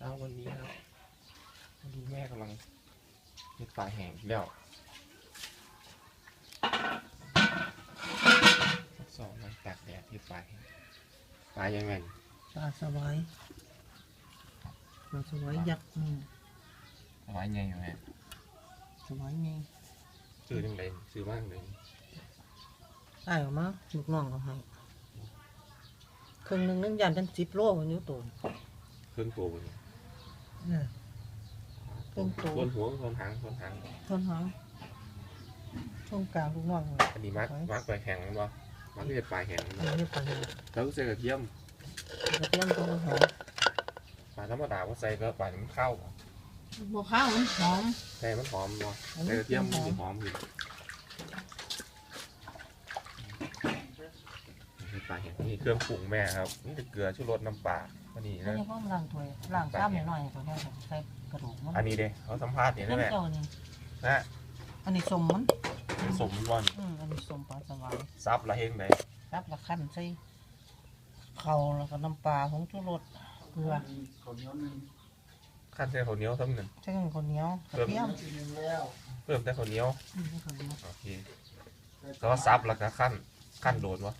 เอาวันนี้ครับมาดูแม่กำลังเฮ็ดปลาแห้งอีกแล้วสองมันตากแดดเฮ็ดปลาแห้งปลายังไงปลาสวายปลาสวายยักษ์อืมปลาใหญ่อยู่แม่สวายไงซื้อยังไงซื้อมากเลยได้ออกมาลูกน้องเขาให้ครึ่งหนึงนึงยันเป็นสิบโลมันอยู่ตัวเครื่องตัวเลยเนี่ย เครื่องตัวคนหัวคนหางคนหางทนหางช่วงกลางลูกน้องอันนี้มักมักปลาแห้งมั้งบ่มักเฮ็ดปลาแห้งมั้งอันบ่นี้ปลาเนี่ยแล้วก็ใส่กระเทียมกระเทียมตัวหอมปลาธรรมดาก็ใส่ก็ปลามันเข้าบ่บวข้าวมันหอมใส่มันหอมบ่อันใส่นี้กระเทียมมันหอสิมหอมอยู่เฮ็ดปลาแห้งนี่เครื่องปรุงแม่ครับนี่จะเกลือชูรสน้ำปลาอันนี้อันนะนี้ก็ล้างถ้วยล้างซ้ำหน่อยๆตัวนี้ใส่ กระดูกมันอันนี้เด้เขาสัมภาษณ์นี่เพิ่นะมแม่เจ้านี่นะอันนี้สมมันสมวันอืมอันนี้สมปลาสวายซับละเฮงไหนรับละขั้นใส่เขาแล้วก็น้ำปลาของชูรสเกลือขั้นใส่ข้าวเหนียวทั้งนั้นใส่ข้าวเหนียวกระเทียมเพิ่มแต่ข้าวเหนียวอืมใส่ข้าวเหนียวโอเคแล้วก็ซับแล้วก็ขั้นขั้นโดนวะ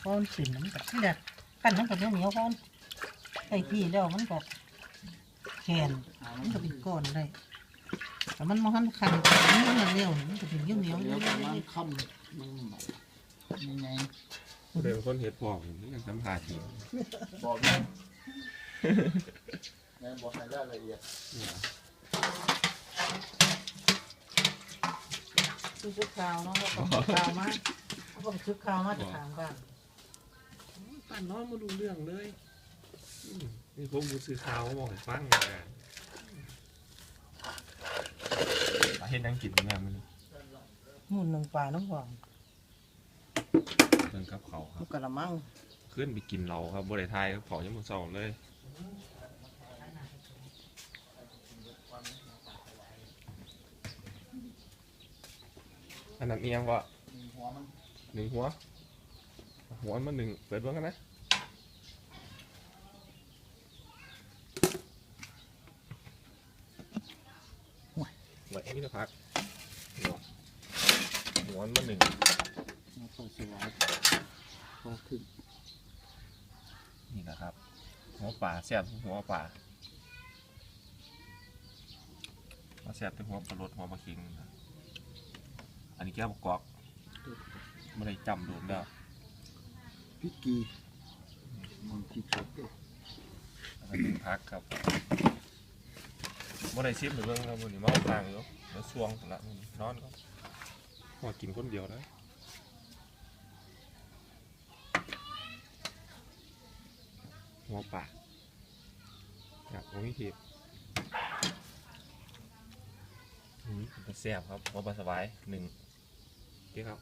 เพราะมันปิ่นมันกับที่แดดขั้นมันกับเหนียวเหนียวเพราะมัน ใส่ที่แล้วมันก็แข็งมันก็เป็นก้อนได้แต่มันมันขั้นมันมันเร็วมันก็เป็นเหนียวเหนียวเหนียวเหนียวเหนียวค่ำมันยังไงเดี๋ยวคนเห็ดพอกนี่ยังสัมภาษณ์อยู่บอกนะแม่บอกให้รายละเอียดซื้อชุดขาวเนาะแล้วก็ชุดขาวมาแล้วก็ชุดขาวมาจะถามบ้านป้านน้อยมาดูเรื่องเลย นี่ผมบูซื้อข้าวมาบอกให้ฟังนะเห็นยังกินแม่มันหมุนหนึ่งปลาน้ำหวานเพิ่นกับเขาวครัลูบกกระมังขึ้นไปกินเราครับบริไทยกับเขายังมือสองเลยอันนั้นเอียงวะหัวมันหนึ่งหัว หัวมันหนึ่งเปิดเบ้างกันนะ วนี่นะพักหัวหัวมันหนึ่งมาเปิดสวายพอขึ้นนี่นะครับ หัวป่าแซ่บทุกหัวป่ามาแซ่บทุกหัวปลาลดหัวปลาคิงนะอันนี้แก้วบกกอกไม่ได้จำโดนแล้วพริกกีมันพริกสดด้วยอันนี้พักครับ ไม่ได้ชิมหรือเรื่องครับวันนี้มาเอาทางอยู่แล้วช่วงละมื้อนี้นอนก็พอกินคนเดียวแล้วหัวป่าอยากโอ้ยเห็บอืมเป็นแซ่บครับหัวปลาสบายหนึ่งโอเคครับ